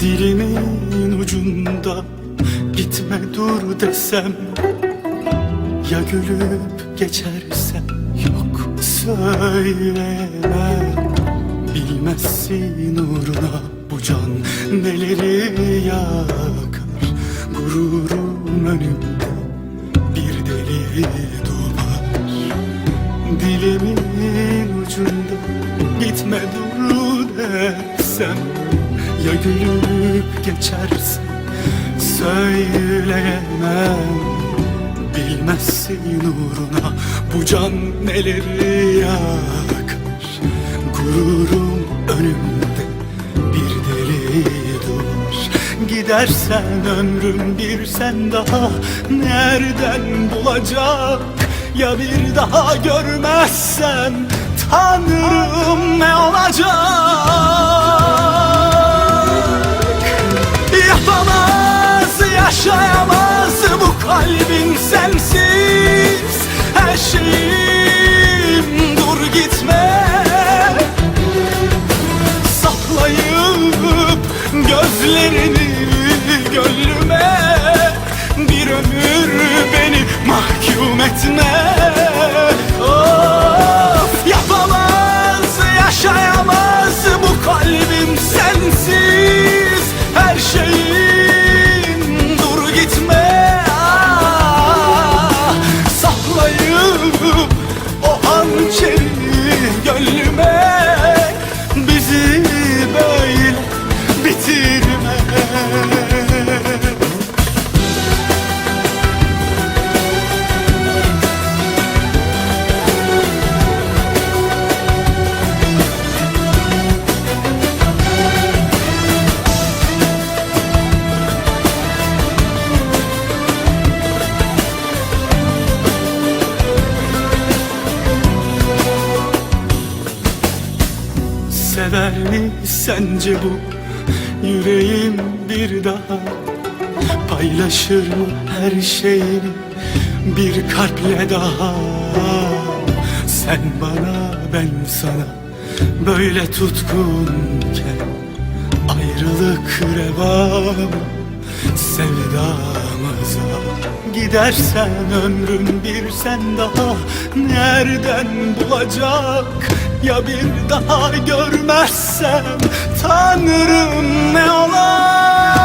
Dilimin ucunda gitme dur desem Ya gülüp geçersem? Yok söylemem Bilmezsin uğruna bu can neleri yakar. Gururum önümde bir deli duvar. Dilimin ucunda gitme dur desem Ya gülüp geçersin. Söyleyemem. Bilmezsin uğruna. Bu can neleri yakar? Gururum önümde. Bir deli dur. Gidersen ömrüm bir sen daha. Nereden bulacak Ya bir daha görmezsem Tanrım ne olacak Saklayıp gözlerini gönlüme. Bir ömür beni mahkum etme Sever mi sence bu? Yüreğim bir daha Paylaşır mı her şeyini bir kalple daha. Sen bana ben sana böyle tutkunken Ayrılık reva mı sevdamıza Gidersen ömrüm bir sen daha Nereden bulacak Ya bir daha görmezsem Tanrım ne olacak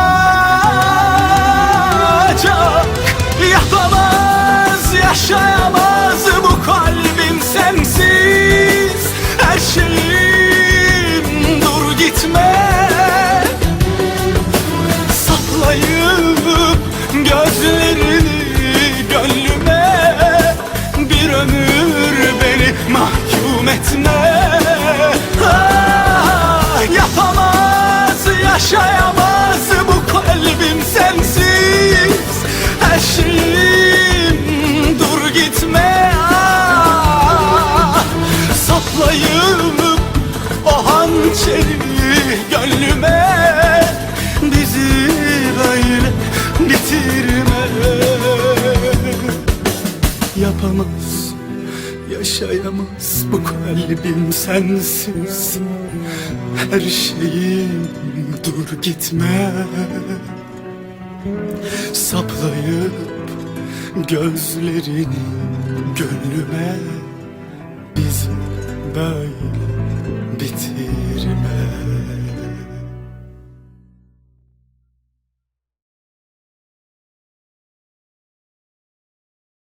gönlüme Bizi böyle bitirme Yapamaz, yaşayamaz bu kalbim sensiz. Her şeyim dur gitme. Saplayıp gözlerini gönlüme Bizi böyle